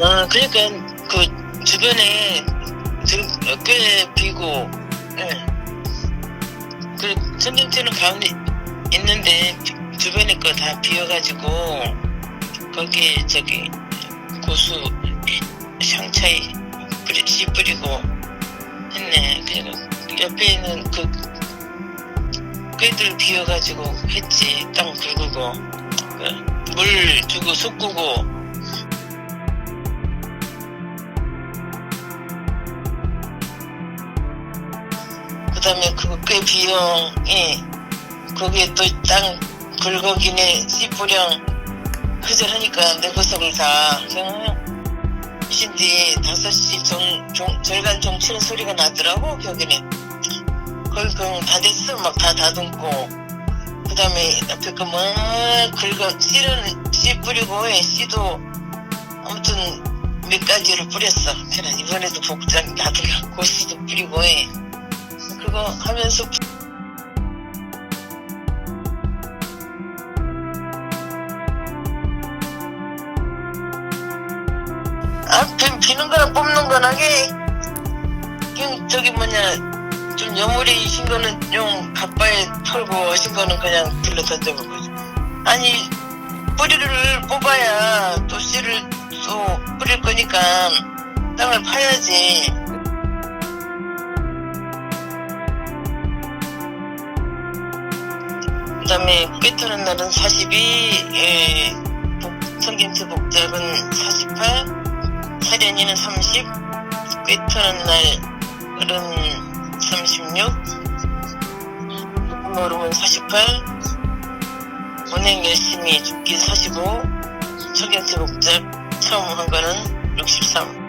그러니까 그 주변에 꽤 비고, 예. 그 선진체는 가운데 있는데 비- 주변에 거 다 비어가지고 거기에 저기 고수 이- 샹차이 뿌리, 씨 뿌리고 했네. 그리고 옆에 있는 그 꾀들 비어가지고 했지. 땅 긁고 그물 주고 섞고 그다음에 그꽤 비용이 거기에 또땅 긁어기네 씨뿌령 그저 하니까 내 구석을 다 그냥 신디 다섯 시 정, 종, 절간 종 치는 소리가 나더라고 벽에는. 거기 그냥 다 됐어. 막 다 다듬고. 그 다음에 옆에 그막 긁어 씨는 씨 뿌리고 예, 씨도 아무튼 몇 가지를 뿌렸어. 그냥 이번에도 복장 나도 고수도 뿌리고 예. 그거 하면서 아, 비, 비는 거랑 뽑는 건 하게. 그냥 저기 뭐냐, 좀 여물이 신 거는 좀 가빠에 털고 하신 거는 그냥 들러 던져보고. 아니, 뿌리를 뽑아야 또 씨를 또 뿌릴 거니까 땅을 파야지. 그 다음에 꿰트는 날은 42, 예, 복, 성김치 복잡은 48, 사련이는 30, 꿰트는 날은 36, 노름은 48, 운행 열심히 죽기 45, 성김치 복잡 처음 한 거는 63.